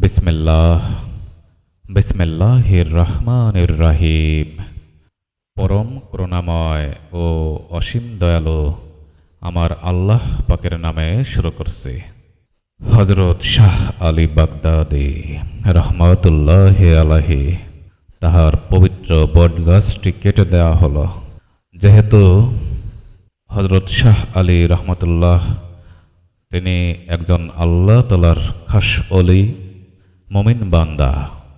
বিসমিল্লাহ বিসমিল্লাহির রহমানির রাহিম পরম করুণাময় ও অসীম দয়ালু আমার আল্লাহ পাকের নামে শুরু করছি। হজরত শাহ আলী বাগদাদি রহমতুল্লাহ আলাহি তাহার পবিত্র বটগাছটি কেটে দেওয়া হলো। যেহেতু হজরত শাহ আলী রহমতুল্লাহ, তিনি একজন আল্লাহ তালার খাস অলি মমিন বান্দা,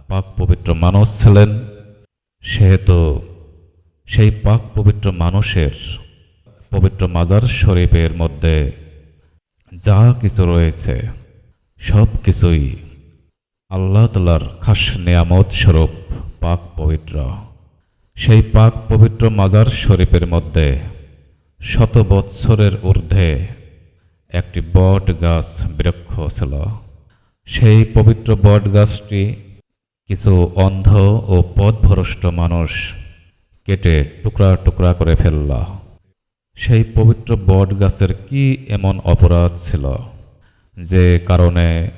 পাক পবিত্র মানুষ ছিলেন, সেহেতু সেই পাক পবিত্র মানুষের পবিত্র মাজার শরীফের মধ্যে যা কিছু রয়েছে, সব কিছুই আল্লাহ তালার খাস নিয়ামত স্বরূপ পাক পবিত্র। সেই পাক পবিত্র মাজার শরীফের মধ্যে শত বৎসরের ঊর্ধ্বে একটি বট গাছ বৃক্ষ ছিল। সেই পবিত্র বট গাছটি কিছু অন্ধ ও পথভ্রষ্ট মানুষ কেটে টুকরা টুকরা করে ফেলল। সেই পবিত্র বট গাছের কি এমন অপরাধ ছিল যে কারণে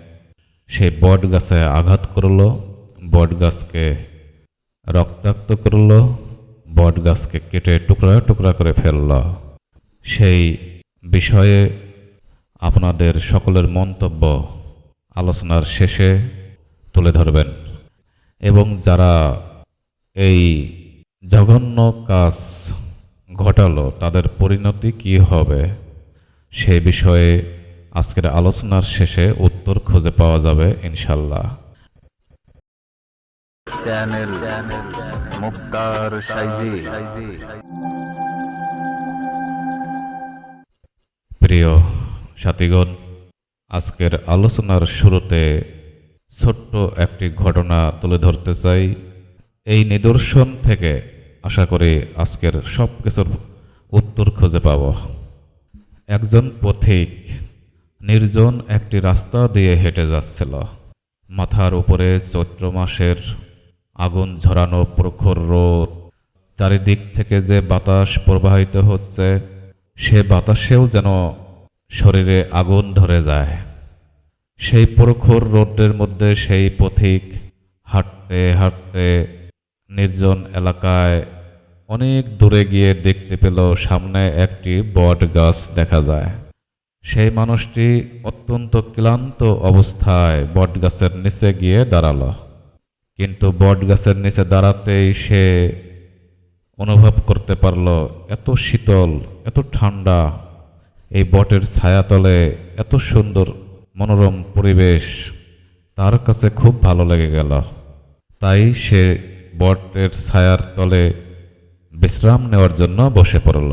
সেই বট গাছে আঘাত করল বট গাছকে রক্তাক্ত করল বট গাছকে কেটে টুকরা টুকরা করে ফেলল? সেই বিষয়ে আপনাদের সকলের মন্তব্য আলোচনার শেষে তুলে ধরবেন। এবং যারা এই জঘন্য কাজ ঘটালো তাদের পরিণতি কি হবে সে বিষয়ে আজকের আলোচনার শেষে উত্তর খুঁজে পাওয়া যাবে ইনশাল্লাহ চ্যানেল মুক্তার প্রিয় সাথীগণ আজকের আলোচনার শুরুতে ছোট্ট একটি ঘটনা তুলে ধরতে চাই। এই নিদর্শন থেকে আশা করি আজকের সব কিছুর উত্তর খুঁজে পাব। একজন পথিক নির্জন একটি রাস্তা দিয়ে হেঁটে যাচ্ছিল। মাথার উপরে চৈত্র মাসের আগুন ঝরানো প্রখর রোদ। চারিদিক থেকে যে বাতাস প্রবাহিত হচ্ছে, সে বাতাসেও যেন শরীরে আগুন ধরে যায়। সেই প্রখর রোদ্রের মধ্যে সেই পথিক হাঁটতে হাঁটতে নির্জন এলাকায় অনেক দূরে গিয়ে দেখতে পেল সামনে একটি বট গাছ দেখা যায়। সেই মানুষটি অত্যন্ত ক্লান্ত অবস্থায় বট গাছের নিচে গিয়ে দাঁড়াল। কিন্তু বট গাছের নিচে দাঁড়াতেই সে অনুভব করতে পারল, এত শীতল, এত ঠান্ডা এই বটের ছায়াতলে এত সুন্দর মনোরম পরিবেশ, তার কাছে খুব ভালো লেগে গেল। তাই সে বটের ছায়ার তলে বিশ্রাম নেওয়ার জন্য বসে পড়ল।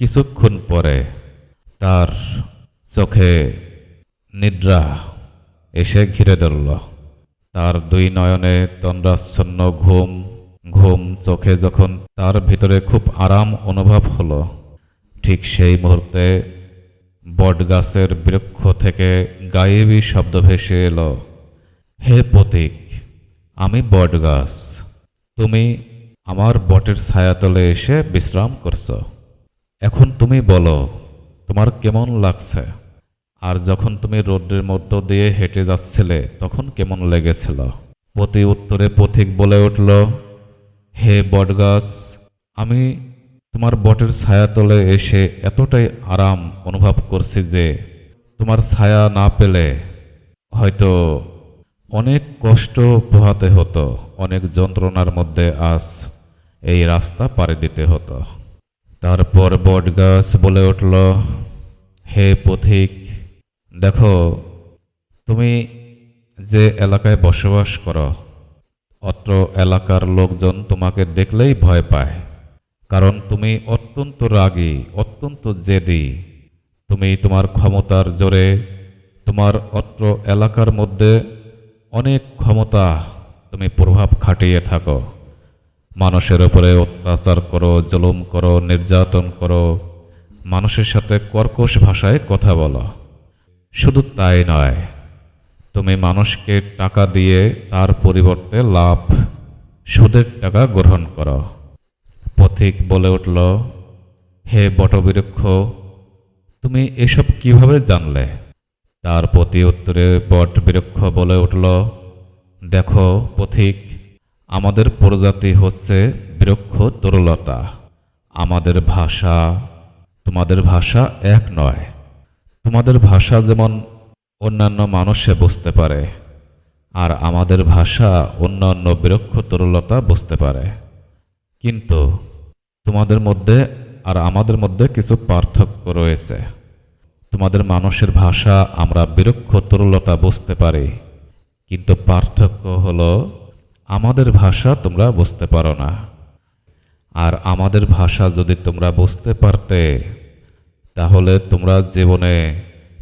কিছুক্ষণ পরে তার চোখে নিদ্রা এসে ঘিরে ধরল। তার দুই নয়নে তন্দ্রাচ্ছন্ন ঘুম ঘুম চোখে যখন তার ভিতরে খুব আরাম অনুভব হলো ঠিক সেই মুহূর্তে বটগাছের বৃক্ষ থেকে গায়েবী শব্দ ভেসে এলো, হে পথিক আমি বটগাছ। তুমি আমার বটের ছায়াতলে এসে বিশ্রাম করছ। এখন তুমি বলো, তোমার কেমন লাগছে? আর যখন তুমি রোদ্রের মধ্য দিয়ে হেঁটে যাচ্ছিলে, তখন কেমন লেগেছিল? প্রতি উত্তরে পথিক বলে উঠল, হে বটগাছ, আমি তোমার বটের ছায়াতলে এসে এতটাই আরাম অনুভব করছি যে তোমার ছায়া না পেলে হয়তো অনেক কষ্ট পোহাতে হতো, অনেক যন্ত্রণার মধ্যে আজ এই রাস্তা পাড়ি দিতে হতো। তারপর বটগাছ বলে উঠল, হে পথিক, দেখো, তুমি যে এলাকায় বসবাস করো, অত্র এলাকার লোকজন তোমাকে দেখলেই ভয় পায়। কারণ তুমি অত্যন্ত রাগী, অত্যন্ত জেদি। তুমি তোমার ক্ষমতার জোরে, তোমার অত্র এলাকার মধ্যে অনেক ক্ষমতা তুমি প্রভাব খাটিয়ে থাকো। মানুষের উপরে অত্যাচার করো, জুলুম করো, নির্যাতন করো। মানুষের সাথে কর্কশ ভাষায় কথা বলো। শুধু তাই নয়, তুমি মানুষকে টাকা দিয়ে তার পরিবর্তে লাভ, সুদের টাকা গ্রহণ করো। পথিক বলে উঠল, হে বটবৃক্ষ, তুমি এসব কীভাবে জানলে? তার প্রতি উত্তরে বট বৃক্ষ বলে উঠল, দেখো পথিক, আমাদের প্রজাতি হচ্ছে বৃক্ষ তরুলতা। আমাদের ভাষা, তোমাদের ভাষা এক নয়। তোমাদের ভাষা যেমন অন্যান্য মানুষে বুঝতে পারে, আর আমাদের ভাষা অন্যান্য বৃক্ষ তরলতা বুঝতে পারে। কিন্তু তোমাদের মধ্যে আর আমাদের মধ্যে কিছু পার্থক্য রয়েছে। তোমাদের মানুষের ভাষা আমরা বিরক্ষ তরুলতা বুঝতে পারি, কিন্তু পার্থক্য হলো আমাদের ভাষা তোমরা বুঝতে পারো না। আর আমাদের ভাষা যদি তোমরা বুঝতে পারতে, তাহলে তোমরা জীবনে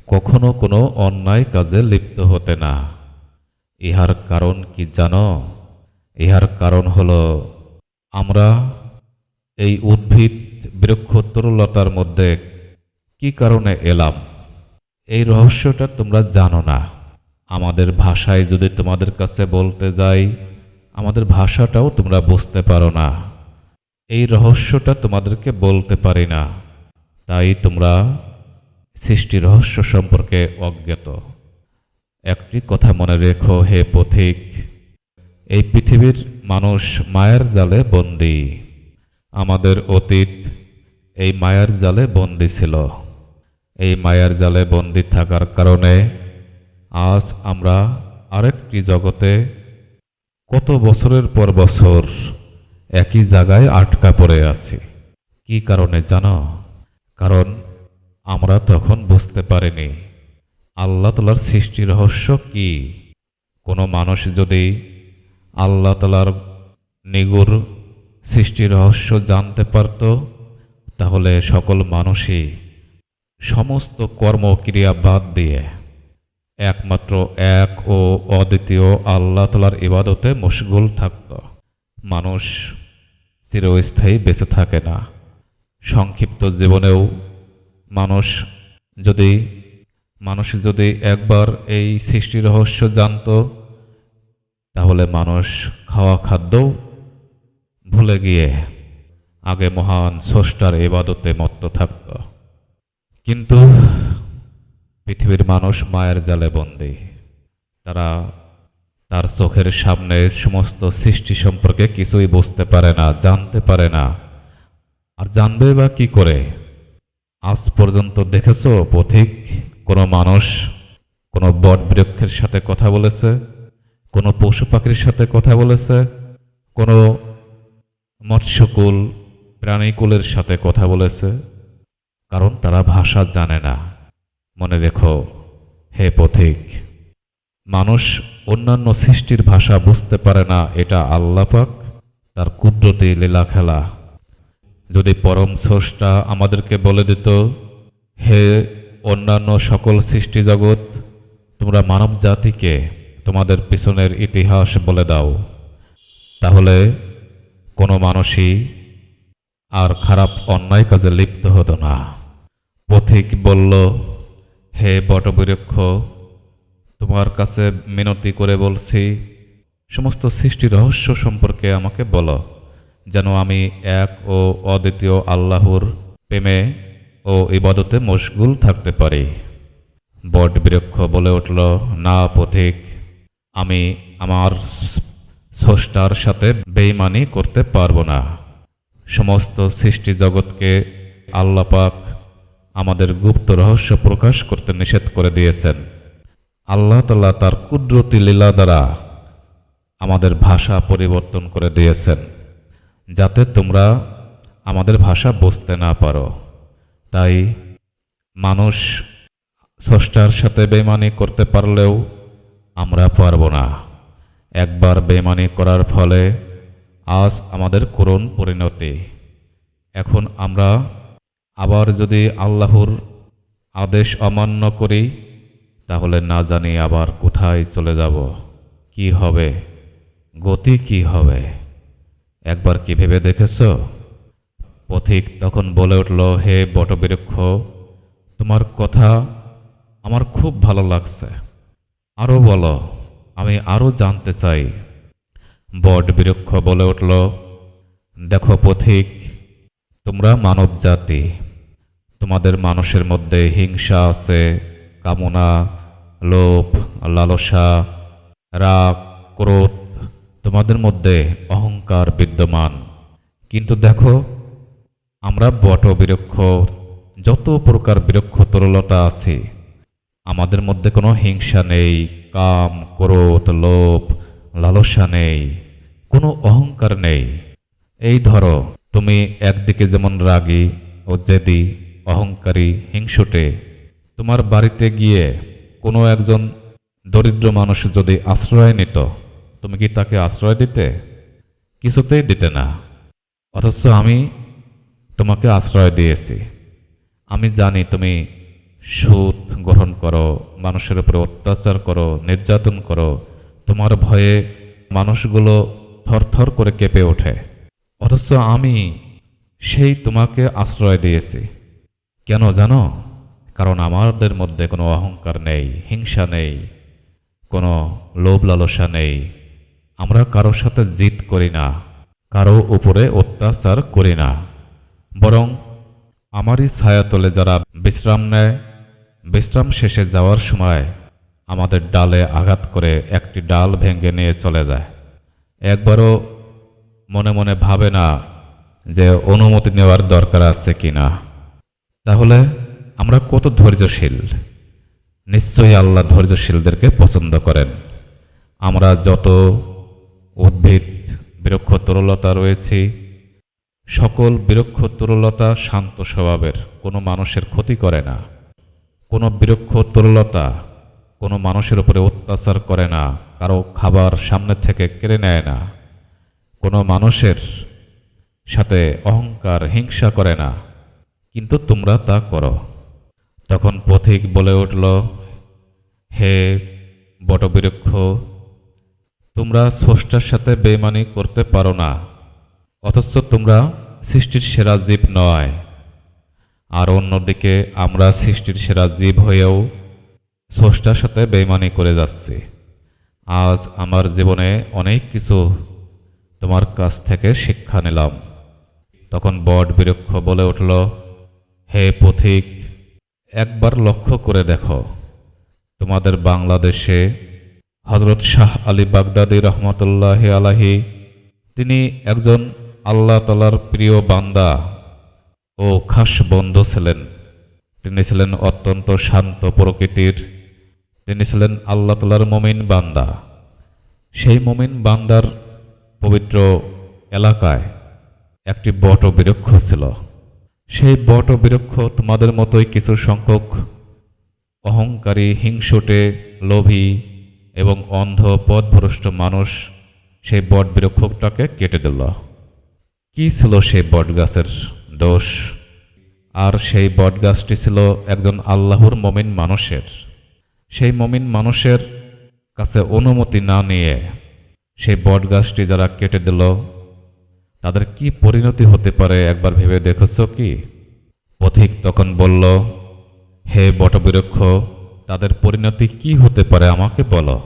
কখনো কোনো অন্যায় কাজে লিপ্ত হতে না। ইহার কারণ কি জানো? ইহার কারণ হলো আমরা এই উদ্ভিদ বৃক্ষ তরুলতার মধ্যে কি কারণে এলাম? এই রহস্যটা তোমরা জানো না। আমাদের ভাষায় যদি তোমাদের কাছে বলতে যাই, আমাদের ভাষাটাও তোমরা বুঝতে পারো না। এই রহস্যটা তোমাদেরকে বলতে পারি না। তাই তোমরা সৃষ্টি রহস্য সম্পর্কে অজ্ঞাত। একটি কথা মনে রেখো হে পথিক। এই পৃথিবীর মানুষ মায়ের জালে বন্দী। আমাদের অতীত এই মায়ার জালে বন্দি ছিল। এই মায়ার জালে বন্দি থাকার কারণে আজ আমরা আরেকটি জগতে কত বছরের পর বছর একই জায়গায় আটকা পড়ে আছি। কি কারণে জানো? কারণ আমরা তখন বুঝতে পারিনি আল্লাহ তালার সৃষ্টি রহস্য কি। কোনো মানুষ যদি আল্লাহ তালার নিগুর সৃষ্টি রহস্য জানতে পারত, তাহলে সকল মানুষই সমস্ত কর্মক্রিয়া বাদ দিয়ে একমাত্র এক ও অদ্বিতীয় আল্লাহ তালার ইবাদতে মশগুল থাকত। মানুষ চিরস্থায়ী বেঁচে থাকে না। সংক্ষিপ্ত জীবনেও মানুষ যদি মানুষ যদি একবার এই সৃষ্টি রহস্য জানত, তাহলে মানুষ খাওয়া খাদ্যও ভুলে গিয়ে আগে মহান স্রষ্টার এবাদতে মত্ত থাকত। কিন্তু পৃথিবীর মানুষ মায়ের জালে বন্দী। তারা তার চোখের সামনে সমস্ত সৃষ্টি সম্পর্কে কিছুই বুঝতে পারে না, জানতে পারে না। আর জানবে বা কি করে? আজ পর্যন্ত দেখেছ পথিক কোনো মানুষ কোনো বট বৃক্ষের সাথে কথা বলেছে? কোনো পশু পাখির সাথে কথা বলেছে? কোনো মৎস্যকুল প্রাণীকুলের সাথে কথা বলেছে, কারণ তারা ভাষা জানে না। মনে রেখো, হে পথিক, মানুষ অন্যান্য সৃষ্টির ভাষা বুঝতে পারে না, এটা আল্লাপাক তার কুদরতি লীলা খেলা যদি পরম স্রষ্টা আমাদেরকে বলে দিত, হে অন্যান্য সকল সৃষ্টি জগৎ, তোমরা মানব জাতিকে তোমাদের পিছনের ইতিহাস বলে দাও। তাহলে কোনো মানুষই আর খারাপ অন্যায় কাজে লিপ্ত হতো না। পথিক বলল, হে বটবৃক্ষ, তোমার কাছে মিনতি করে বলছি, সমস্ত সৃষ্টি রহস্য সম্পর্কে আমাকে বলো, যেন আমি এক ও অদ্বিতীয় আল্লাহর প্রেমে ও ইবাদতে মশগুল থাকতে পারি। বট বৃক্ষ বলে উঠল, না পথিক, আমি আমার স্রষ্টার সাথে বেইমানি করতে পারব না। সমস্ত সৃষ্টি জগৎকে আল্লাপাক আমাদের গুপ্ত রহস্য প্রকাশ করতে নিষেধ করে দিয়েছেন। আল্লাহ তাল্লাহ তার কুদরতি লীলা দ্বারা আমাদের ভাষা পরিবর্তন করে দিয়েছেন, যাতে তোমরা আমাদের ভাষা বুঝতে না পারো। তাই মানুষ স্রষ্টার সাথে বেমানি করতে পারলেও আমরা পারব না। একবার বেমানি করার ফলে আজ আমাদের করুণ পরিণতি। এখন আমরা আবার যদি আল্লাহর আদেশ অমান্য করি, তাহলে না জানি আবার কোথায় চলে যাব। কি হবে? গতি কি হবে? একবার কি ভেবে দেখেছ? পথিক তখন বলে উঠল, হে বটবৃক্ষ, তোমার কথা আমার খুব ভালো লাগছে। আরও বলো আমি আরও জানতে চাই। বট বিরক্ষ বলে উঠল, দেখো পথিক, তোমরা মানব জাতি। তোমাদের মানুষের মধ্যে হিংসা আছে, কামনা, লোভ, লালসা, রাগ, ক্রোধ। তোমাদের মধ্যে অহংকার বিদ্যমান। কিন্তু দেখো, আমরা বট বিরক্ষ যত প্রকার বিরক্ষ তরলতা আছে আমাদের মধ্যে কোনো হিংসা নেই, কাম, ক্রোধ, লোভ, লালসা নেই, কোনো অহংকার নেই। এই ধরো, তুমি একদিকে যেমন রাগী ও জেদি, অহংকারী, হিংসুটে। তোমার বাড়িতে গিয়ে কোনো একজন দরিদ্র মানুষ যদি আশ্রয় নিত, তুমি কি তাকে আশ্রয় দিতে? কিছুতেই দিতে না। অথচ আমি তোমাকে আশ্রয় দিয়েছি। আমি জানি তুমি সুদ গ্রহণ করো, মানুষের উপরে অত্যাচার করো, নির্যাতন করো। তোমার ভয়ে মানুষগুলো থরথর করে কেঁপে ওঠে। অথচ আমি সেই তোমাকে আশ্রয় দিয়েছি। কেন জানো? কারণ আমাদের মধ্যে কোনো অহংকার নেই, হিংসা নেই, কোনো লোভ লালসা নেই। আমরা কারোর সাথে জিত করি না, কারও উপরে অত্যাচার করি না। বরং আমারই ছায়াতলে যারা বিশ্রাম নেয় বিশ্রাম শেষে যাওয়ার সময় আমাদের ডালে আঘাত করে একটি ডাল ভেঙে নিয়ে চলে যায়। একবারও মনে মনে ভাবে না যে অনুমতি নেওয়ার দরকার আছে কি না তাহলে আমরা কত ধৈর্যশীল? নিশ্চয়ই আল্লাহ ধৈর্যশীলদেরকে পছন্দ করেন। আমরা যত উদ্ভিদ, বৃক্ষ তরলতা রয়েছি, সকল বৃক্ষ তরলতা শান্ত স্বভাবের, কোনো মানুষের ক্ষতি করে না। কোনো বৃক্ষ তরলতা কোনো মানুষের উপরে অত্যাচার করে না, কারও খাবার সামনে থেকে কেড়ে নেয় না, কোনো মানুষের সাথে অহংকার, হিংসা করে না। কিন্তু তোমরা তা করো। তখন পথিক বলে উঠল, হে বটবৃক্ষ তোমরা স্রষ্টার সাথে বেমানি করতে পারো না, অথচ তোমরা সৃষ্টির সেরা জীব নয়। আর অন্যদিকে আমরা সৃষ্টির সেরা জীব হয়েও স্রষ্টার সাথে বেমানি করে যাচ্ছি। আজ আমার জীবনে অনেক কিছু তোমার কাছ থেকে শিক্ষা নিলাম। তখন বট বিরক্ষ বলে উঠল, হে পথিক, একবার লক্ষ্য করে দেখো। তোমাদের বাংলাদেশে হজরত শাহ আলী বাগদাদি রহমতুল্লাহ আলাহি তিনি একজন আল্লাহ তালার প্রিয় বান্দা। ও খাস বন্ধু ছিলেন। তিনি ছিলেন অত্যন্ত শান্ত প্রকৃতির। তিনি ছিলেন আল্লাহ তালার মমিন বান্দা। সেই মমিন বান্দার পবিত্র এলাকায় একটি বট বৃক্ষ ছিল। সেই বট বৃক্ষ তোমাদের মতোই কিছু সংখ্যক অহংকারী, হিংসুটে, লোভী এবং অন্ধ, পথভ্রষ্ট মানুষ সেই বট বৃক্ষটাকে কেটে দিল। কি ছিল সেই বটগাছের? দোষ। আর সেই বটগাছটি ছিল একজন আল্লাহর মমিন মানুষের। সেই মমিন মানুষের কাছে অনুমতি না নিয়ে সেই বটগাছটি যারা কেটে দিল, তাদের কি পরিণতি হতে পারে একবার ভেবে দেখেছ কি? পথিক তখন বলল, হে বটবৃক্ষ, তাদের পরিণতি কি হতে পারে আমাকে বলো?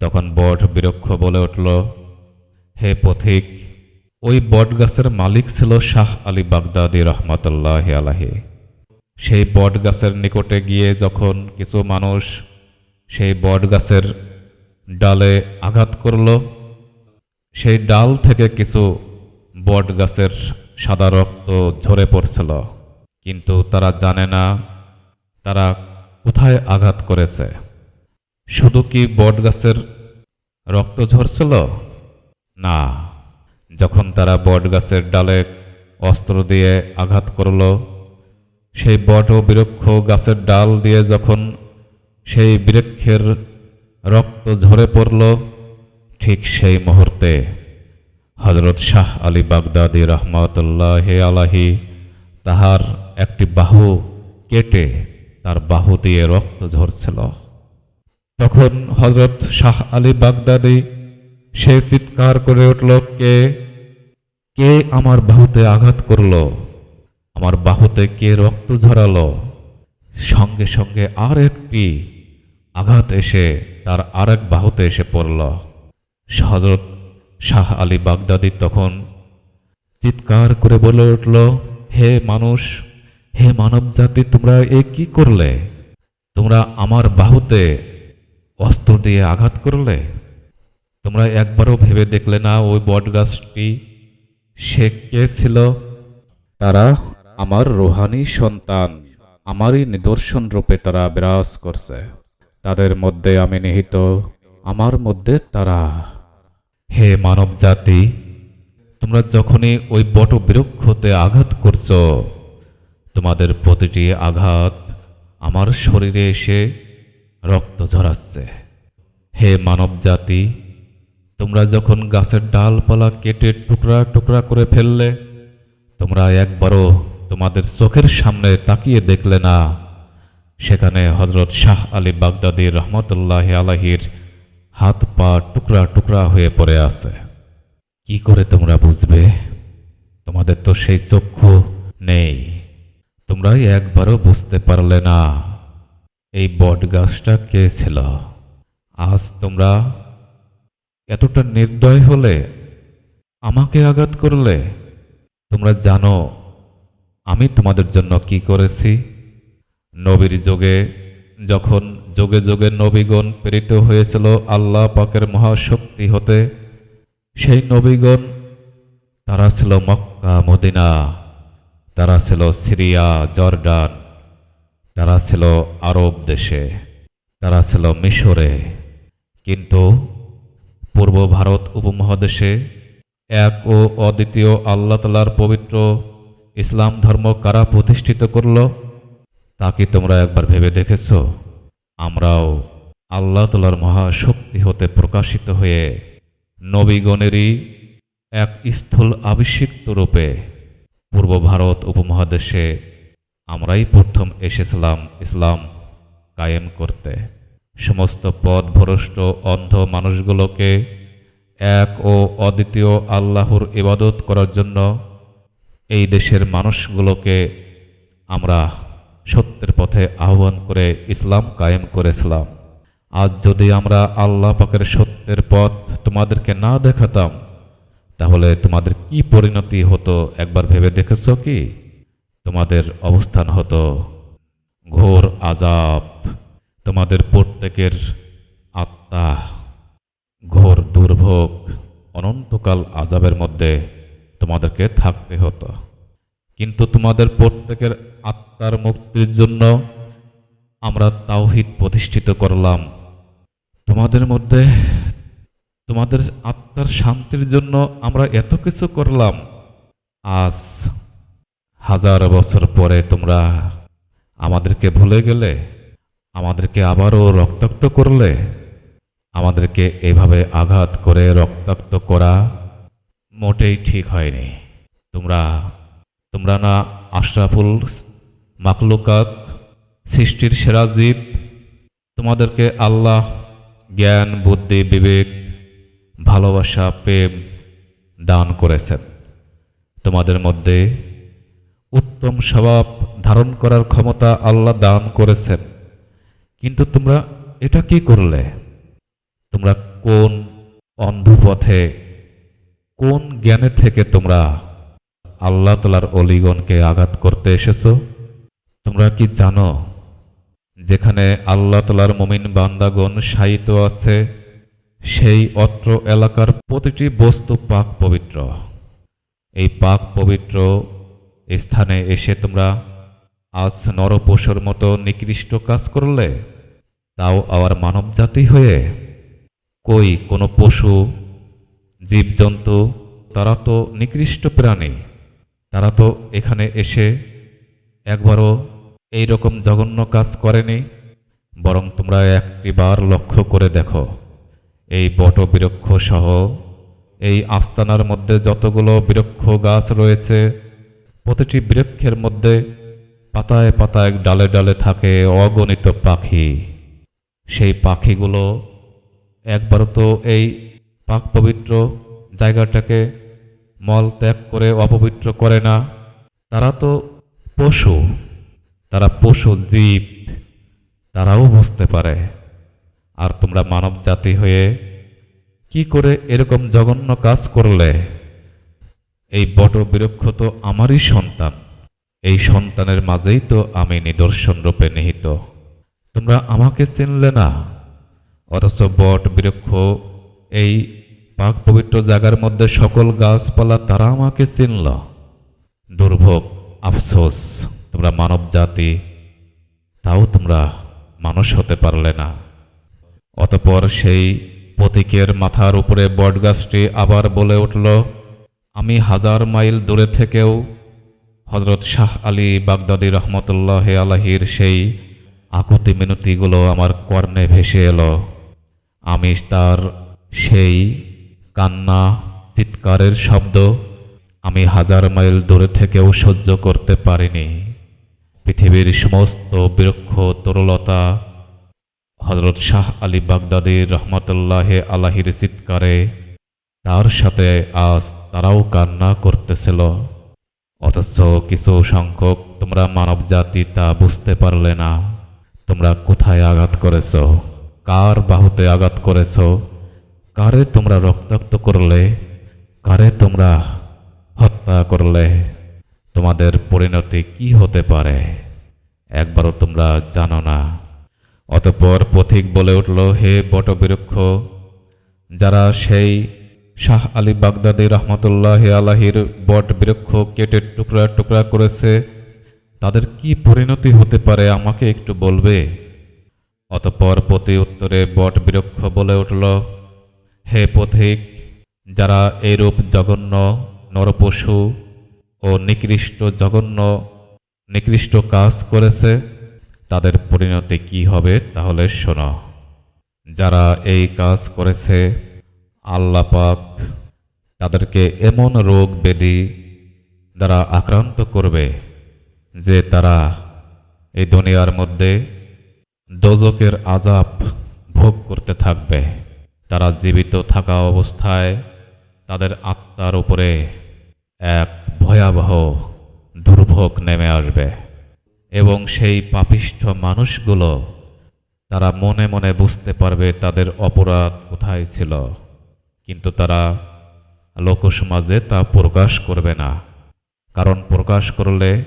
তখন বট বিরক্ষ বলে উঠল, হে পথিক ওই বটগাছের মালিক ছিল শাহ আলী বাগদাদি রহমতুল্লাহ আলাহি সেই বটগাছের নিকটে গিয়ে যখন কিছু মানুষ সেই বটগাছের ডালে আঘাত করল, সেই ডাল থেকে কিছু বট গাছের সাদা রক্ত ঝরে পড়ছিল। কিন্তু তারা জানে না তারা কোথায় আঘাত করেছে। শুধু কি বট গাছের রক্ত ঝরছিল? না। যখন তারা বট গাছের ডালে অস্ত্র দিয়ে আঘাত করল, সেই বট ও বৃক্ষ গাছের ডাল দিয়ে যখন সেই বৃক্ষের রক্ত ঝরে পড়ল, ঠিক সেই মুহূর্তে হজরত শাহ আলী বাগদাদি রহমতুল্লাহ আলাহি তাহার একটি বাহু কেটে তার বাহু দিয়ে রক্ত ঝরছিল। তখন হজরত শাহ আলী বাগদাদি সে চিৎকার করে উঠল, কে? কে আমার বাহুতে আঘাত করল? আমার বাহুতে কে রক্ত ঝরালো? সঙ্গে সঙ্গে আর একটি আঘাত এসে তার আরেক বাহুতে এসে পড়ল। হজরত শাহ আলী বাগদাদি তখন চিৎকার করে বলে উঠল, হে মানুষ, হে মানব জাতি তোমরা এ কি করলে? তোমরা আমার বাহুতে অস্ত্র দিয়ে আঘাত করলে? তোমরা একবারও ভেবে দেখলে না ওই বটগাছটি সে কে ছিল? তারা আমার রোহানি সন্তান। আমারই নিদর্শন রূপে তারা বিরাজ করছে। তাদের মধ্যে আমি নিহিত আমার মধ্যে তারা। হে মানব জাতি তোমরা যখনই ওই বট বৃক্ষতে আঘাত করছ তোমাদের প্রতিটি আঘাত আমার শরীরে এসে রক্ত ঝরাচ্ছে। হে মানব জাতি তোমরা যখন গাছের ডালপালা কেটে টুকরা টুকরা করে ফেললে, তোমরা একবারও তোমাদের চোখের সামনে তাকিয়ে দেখলে না। সেখানে হজরত শাহ আলী বাগদাদি রহমতুল্লাহ আলাহির হাত পা টুকরা টুকরা হয়ে পড়ে আছে। কি করে তোমরা বুঝবে? তোমাদের তো সেই চক্ষু নেই। তোমরা একবারও বুঝতে পারলে না। এই বট গাছটা কে ছিল? আজ তোমরা এতটা নির্দয় হলে, আমাকে আঘাত করলে? তোমরা জানো, আমি তোমাদের জন্য কি করেছি? নবীর যোগে যখন যোগে যোগে নবীগণ প্রেরিত হয়েছিল আল্লাহ পাকের মহাশক্তি হতে, সেই নবীগণ, তারা ছিল মক্কা, মদিনা, তারা ছিল সিরিয়া, জর্ডান, তারা ছিল আরব দেশে, তারা ছিল মিশরে। কিন্তু পূর্ব ভারত উপমহাদেশে এক ও অদ্বিতীয় আল্লাহ তালার পবিত্র ইসলাম ধর্ম কারা প্রতিষ্ঠিত করল, তা কি তোমরা একবার ভেবে দেখেছ? আমরাও আল্লাহ তালার মহাশক্তি হতে প্রকাশিত হয়ে নবীগণেরই এক স্থূল আবিষিক্ত রূপে পূর্ব ভারত উপমহাদেশে আমরাই প্রথম এসেছিলাম ইসলাম কায়েম করতে। সমস্ত পথ ভ্রষ্ট অন্ধ মানুষগুলোকে এক ও অদ্বিতীয় আল্লাহর ইবাদত করার জন্য এই দেশের মানুষগুলোকে আমরা সত্যের পথে আহ্বান করে ইসলাম কায়েম করেছিলাম। আজ যদি আমরা আল্লাহ পাকের সত্যের পথ তোমাদেরকে না দেখাতাম, তাহলে তোমাদের কি পরিণতি হতো একবার ভেবে দেখেছ কি? তোমাদের অবস্থান হতো ঘোর আজাব তোমাদের প্রত্যেকের আত্মা ঘোর দুর্ভোগ, অনন্তকাল আজাবের মধ্যে তোমাদেরকে থাকতে হতো। কিন্তু তোমাদের প্রত্যেকের আত্মার মুক্তির জন্য আমরা তাওহিদ প্রতিষ্ঠিত করলাম। তোমাদের মধ্যে তোমাদের আত্মার শান্তির জন্য আমরা এত কিছু করলাম। আজ হাজার বছর পরে তোমরা আমাদেরকে ভুলে গেলে আমাদেরকে আবারও রক্তাক্ত করলে, আমাদেরকে এভাবে আঘাত করে রক্তাক্ত করা মোটেই ঠিক হয়নি। তোমরা তোমরা না আশরাফুল মাকলুকাত সৃষ্টির সেরা জীব, তোমাদেরকে আল্লাহ জ্ঞান, বুদ্ধি, বিবেক, ভালোবাসা, প্রেম দান করেছেন। তোমাদের মধ্যে উত্তম স্বভাব ধারণ করার ক্ষমতা আল্লাহ দান করেছেন। কিন্তু তোমরা এটা কি করলে? তোমরা কোন অন্ধপথে, কোন জ্ঞানে থেকে তোমরা আল্লাহ তালার অলিগণকে আঘাত করতে এসেছ? তোমরা কি জানো যেখানে আল্লাহ তালার মমিন বান্দাগণ শায়িত আছে, সেই অত্র এলাকার প্রতিটি বস্তু পাক পবিত্র। এই পাক পবিত্র স্থানে এসে তোমরা আজ নরপশুর মতো নিকৃষ্ট কাজ করলে তাও আবার মানব জাতি হয়ে কই কোনো পশু, জীবজন্তু, তারা তো নিকৃষ্ট প্রাণী, তারা তো এখানে এসে একবারও এই রকম জঘন্য কাজ করেনি? বরং তোমরা একটি বার লক্ষ্য করে দেখো, এই বট বৃক্ষ সহ এই আস্তানার মধ্যে যতগুলো বৃক্ষ গাছ রয়েছে, প্রতিটি বৃক্ষের মধ্যে পাতায় পাতায় ডালে ডালে থাকে অগণিত পাখি। সেই পাখিগুলো একবারও তো এই পাক পবিত্র জায়গাটাকে মল ত্যাগ করে অপবিত্র করে না। তারা তো পশু, তারা পশু জীব, তারাও বুঝতে পারে। আর তোমরা মানব জাতি হয়ে কি করে এরকম জঘন্য কাজ করলে? এই বট বৃক্ষ তো আমারই সন্তান। এই সন্তানের মাঝেই তো আমি নিদর্শন রূপে নিহিত। তোমরা আমাকে চিনলে না? অথচ বট, বৃক্ষ, এই পাক পবিত্র জায়গার মধ্যে সকল গাছপালা তারা আমাকে চিনল। দুর্ভোগ, আফসোস, তোমরা মানব জাতি, তাও তোমরা মানুষ হতে পারলে না। অতপর সেই প্রতীকের মাথার উপরে বটগাছটি আবার বলে উঠল, আমি হাজার মাইল দূরে থেকেও হজরত শাহ আলী বাগদাদি রহমতুল্লাহ আলাহির সেই আকুতি মিনতিগুলো আমার কর্ণে ভেসে এলো। আমি তার সেই কান্না, চিৎকারের শব্দ আমি হাজার মাইল দূরে থেকেও সহ্য করতে পারিনি। পৃথিবীর সমস্ত বৃক্ষ, তরলতা হজরত শাহ আলী বাগদাদির রহমতুল্লাহ আলাহির চিৎকারে তার সাথে আজ তারাও কান্না করতেছিল। অথচ কিছু সংখ্যক তোমরা মানব জাতি তা বুঝতে পারলে না। তোমরা কোথায় আঘাত করেছ? কার বাহুতে আঘাত করেছ? কারে তোমরা রক্তাক্ত করলে? কারে তোমরা হত্যা করলে? তোমাদের পরিণতি কি হতে পারে? একবারও তোমরা জানো না। অতপর পথিক বলে উঠল, হে বটবৃক্ষ, যারা সেই শাহ আলী বাগদাদি রহমতুল্লাহ আলাহির বট বৃক্ষ কেটে টুকরা টুকরা করেছে। তাদের কি পরিণতি হতে পারে আমাকে একটু বলবে? অতপর প্রতি উত্তরে বট বৃক্ষ বলে উঠল, হে পথিক, যারা এরূপ জঘন্য নরপশু ও নিকৃষ্ট জঘন্য নিকৃষ্ট কাজ করেছে, তাদের পরিণতি কি হবে তাহলে শোনো। যারা এই কাজ করেছে আল্লাহ পাক তাদেরকে এমন রোগ ব্যাধি দ্বারা আক্রান্ত করবে যে তারা এই দুনিয়ার মধ্যে দোজকের আজাব ভোগ করতে থাকবে। তারা জীবিত থাকা অবস্থায় তাদের আত্মার উপরে এক ভয়াবহ দুর্ভোগ নেমে আসবে এবং সেই পাপিষ্ঠ মানুষগুলো তারা মনে মনে বুঝতে পারবে তাদের অপরাধ কোথায় ছিল। কিন্তু তারা লোকসমাজে তা প্রকাশ করবে না। কারণ প্রকাশ করলে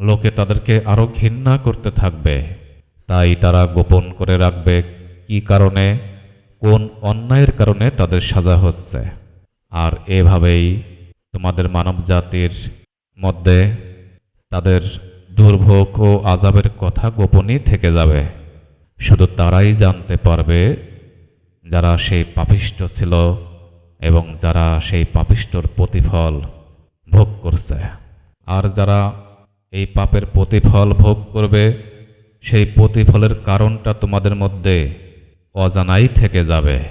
লোকে তাদেরকে আরও ঘৃণা করতে থাকবে। তাই তারা গোপন করে রাখবে কি কারণে, কোন অন্যায়ের কারণে তাদের সাজা হচ্ছে। আর এভাবেই তোমাদের মানব জাতির মধ্যে তাদের দুর্ভোগ ও আজাবের কথা গোপনই থেকে যাবে। শুধু তারাই জানতে পারবে যারা সেই পাপিষ্ট ছিল এবং যারা সেই পাপিষ্টর প্রতিফল ভোগ করছে। আর যারা এই পাপের প্রতিফল ভোগ করবে, সেই প্রতিফলের কারণটা তোমাদের মধ্যে অজানাই থেকে যাবে।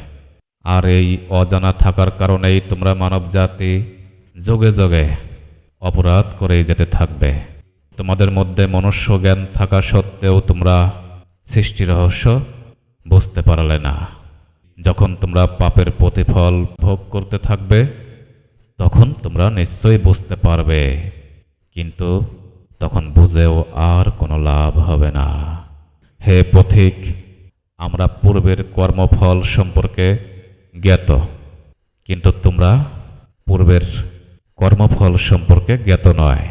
আর এই অজানা থাকার কারণেই তোমরা মানব জাতি যোগে যোগে অপরাধ করেই যেতে থাকবে। তোমাদের মধ্যে মনুষ্য জ্ঞান থাকা সত্ত্বেও তোমরা সৃষ্টি রহস্য বুঝতে পারলে না। যখন তোমরা পাপের প্রতিফল ভোগ করতে থাকবে, তখন তোমরা নিশ্চয়ই বুঝতে পারবে। কিন্তু তখন বুঝেও আর কোনো লাভ হবে না। হে পথিক, আমরা পূর্বের কর্মফল সম্পর্কে জ্ঞাত, কিন্তু তোমরা পূর্বের কর্মফল সম্পর্কে জ্ঞাত নয়।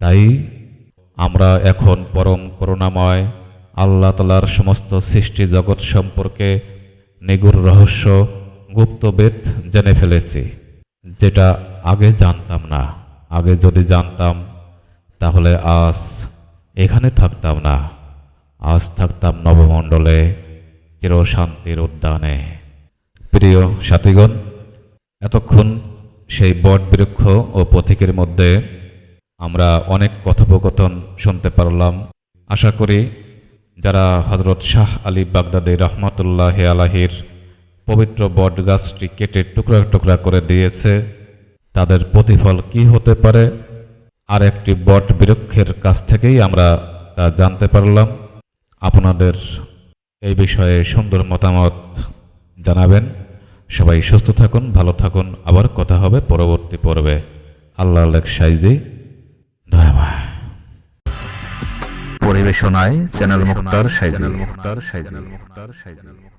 তাই আমরা এখন পরম করুণাময় আল্লাহ তালার সমস্ত সৃষ্টি জগৎ সম্পর্কে নিগুর রহস্য গুপ্তবেদ জেনে ফেলেছি, যেটা আগে জানতাম না। আগে যদি জানতাম, তাহলে আজ এখানে থাকতাম না। আজ থাকতাম নবমণ্ডলে, চিরশান্তির উদ্যানে। প্রিয় সাথীগণ, এতক্ষণ সেই বট বৃক্ষ ও পথিকের মধ্যে আমরা অনেক কথোপকথন শুনতে পারলাম। আশা করি যারা হজরত শাহ আলী বাগদাদি রহমতুল্লাহ আলাহির পবিত্র বট গাছটি কেটে টুকরা টুকরা করে দিয়েছে, তাদের প্রতিফল কি হতে পারে? আর একটি বট বৃক্ষের কাছ থেকেই আমরা তা জানতে পারলাম। আপনাদের এই বিষয়ে সুন্দর মতামত জানাবেন। সবাই সুস্থ থাকুন, ভালো থাকুন। আবার কথা হবে পরবর্তী পর্বে। আল্লাহ লেখ সাইজি, দয়াময়। পরিবেশনায় চ্যানেল মুক্তার সাইজি মুক্তার সাইজি মুক্তার সাইজি